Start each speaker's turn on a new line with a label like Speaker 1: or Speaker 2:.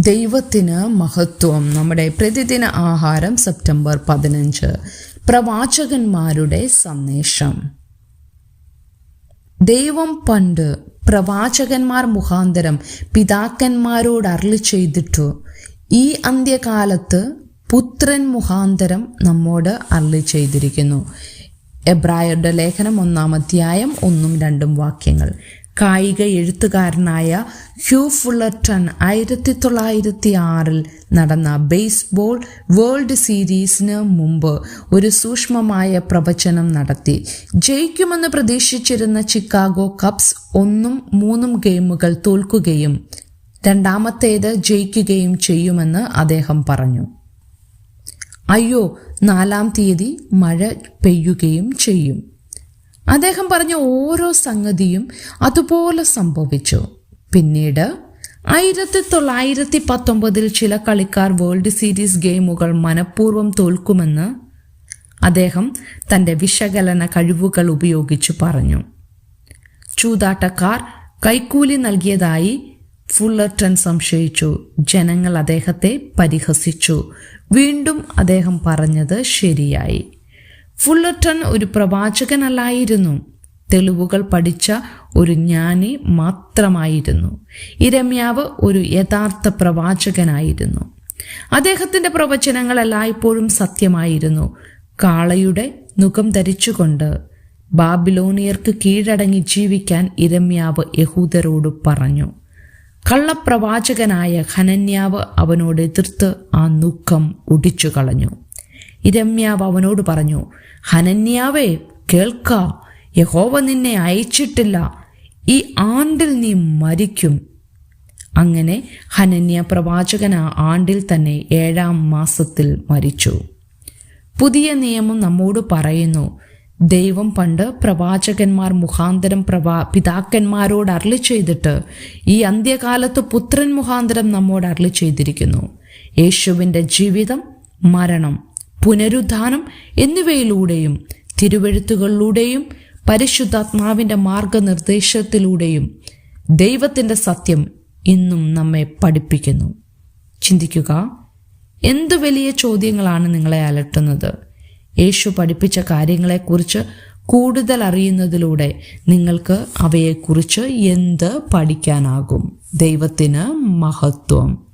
Speaker 1: ദൈവത്തിന് മഹത്വം. നമ്മുടെ പ്രതിദിന ആഹാരം സെപ്റ്റംബർ പതിനഞ്ച്. പ്രവാചകന്മാരുടെ സന്ദേശം. ദൈവം പണ്ട് പ്രവാചകന്മാർ മുഖാന്തരം പിതാക്കന്മാരോട് അരളി ചെയ്തിട്ടു. ഈ അന്ത്യകാലത്ത് പുത്രൻ മുഖാന്തരം നമ്മോട് അരളി ചെയ്തിരിക്കുന്നു. എബ്രായരുടെ ലേഖനം ഒന്നാം അധ്യായം ഒന്നും രണ്ടും വാക്യങ്ങൾ. കായിക എഴുത്തുകാരനായ ഹ്യൂ ഫുള്ളർട്ടൺ ആയിരത്തി തൊള്ളായിരത്തി ആറിൽ നടന്ന ബേസ്ബോൾ വേൾഡ് സീരീസിന് മുമ്പ് ഒരു സൂക്ഷ്മമായ പ്രവചനം നടത്തി. ജയിക്കുമെന്ന് പ്രതീക്ഷിച്ചിരുന്ന ചിക്കാഗോ കപ്സ് ഒന്നും മൂന്നും ഗെയിമുകൾ തോൽക്കുകയും രണ്ടാമത്തേത് ജയിക്കുകയും ചെയ്യുമെന്ന് അദ്ദേഹം പറഞ്ഞു. അയ്യോ നാലാം തീയതി മഴ പെയ്യുകയും ചെയ്യും. അദ്ദേഹം പറഞ്ഞ ഓരോ സംഗതിയും അതുപോലെ സംഭവിച്ചു. പിന്നീട് ആയിരത്തി തൊള്ളായിരത്തി പത്തൊമ്പതിൽ ചില കളിക്കാർ വേൾഡ് സീരീസ് ഗെയിമുകൾ മനഃപൂർവം തോൽക്കുമെന്ന് അദ്ദേഹം തന്റെ വിശകലന കഴിവുകൾ ഉപയോഗിച്ച് പറഞ്ഞു. ചൂതാട്ടക്കാർ കൈക്കൂലി നൽകിയതായി ഫുള്ളർട്ടൺ സംശയിച്ചു. ജനങ്ങൾ അദ്ദേഹത്തെ പരിഹസിച്ചു. വീണ്ടും അദ്ദേഹം പറഞ്ഞത് ശരിയായി. ഫുള്ളർട്ടൺ ഒരു പ്രവാചകനല്ലായിരുന്നു. തെളിവുകൾ പഠിച്ച ഒരു ജ്ഞാനി മാത്രമായിരുന്നു. ഇരമ്യാവ് ഒരു യഥാർത്ഥ പ്രവാചകനായിരുന്നു. അദ്ദേഹത്തിന്റെ പ്രവചനങ്ങൾ എല്ലായ്പ്പോഴും സത്യമായിരുന്നു. കാളയുടെ മുഖം ധരിച്ചുകൊണ്ട് ബാബിലോണിയർക്ക് കീഴടങ്ങി ജീവിക്കാൻ ഇരമ്യാവ് യഹൂദരോട് പറഞ്ഞു. കള്ളപ്രവാചകനായ ഹനന്യാവ് അവനോട് എതിർത്ത് ആ നുഖം ഒടിച്ചു കളഞ്ഞു ഇരമ്യാവ് അവനോട് പറഞ്ഞു ഹനന്യാവേ കേൾക്ക. യഹോവ നിന്നെ അയച്ചിട്ടില്ല. ഈ ആണ്ടിൽ നീ മരിക്കും. അങ്ങനെ ഹനന്യ പ്രവാചകൻ ആ ആണ്ടിൽ തന്നെ ഏഴാം മാസത്തിൽ മരിച്ചു. പുതിയ നിയമം നമ്മോട് പറയുന്നു ദൈവം പണ്ട് പ്രവാചകന്മാർ മുഖാന്തരം പ്രവാ പിതാക്കന്മാരോട് അരളി ചെയ്തിട്ട് ഈ അന്ത്യകാലത്ത് പുത്രൻ മുഖാന്തരം നമ്മോട് അരളി ചെയ്തിരിക്കുന്നു. യേശുവിന്റെ ജീവിതം മരണം. പുനരുദ്ധാനം എന്നിവയിലൂടെയും തിരുവഴുത്തുകളിലൂടെയും പരിശുദ്ധാത്മാവിന്റെ മാർഗനിർദ്ദേശത്തിലൂടെയും ദൈവത്തിന്റെ സത്യം ഇന്നും നമ്മെ പഠിപ്പിക്കുന്നു. ചിന്തിക്കുക എന്ത് വലിയ ചോദ്യങ്ങളാണ് നിങ്ങളെ അലട്ടുന്നത്? യേശു പഠിപ്പിച്ച കാര്യങ്ങളെക്കുറിച്ച് കൂടുതൽ അറിയുന്നതിലൂടെ നിങ്ങൾക്ക് അവയെക്കുറിച്ച് എന്ത് പഠിക്കാനാകും? ദൈവത്തിന് മഹത്വം.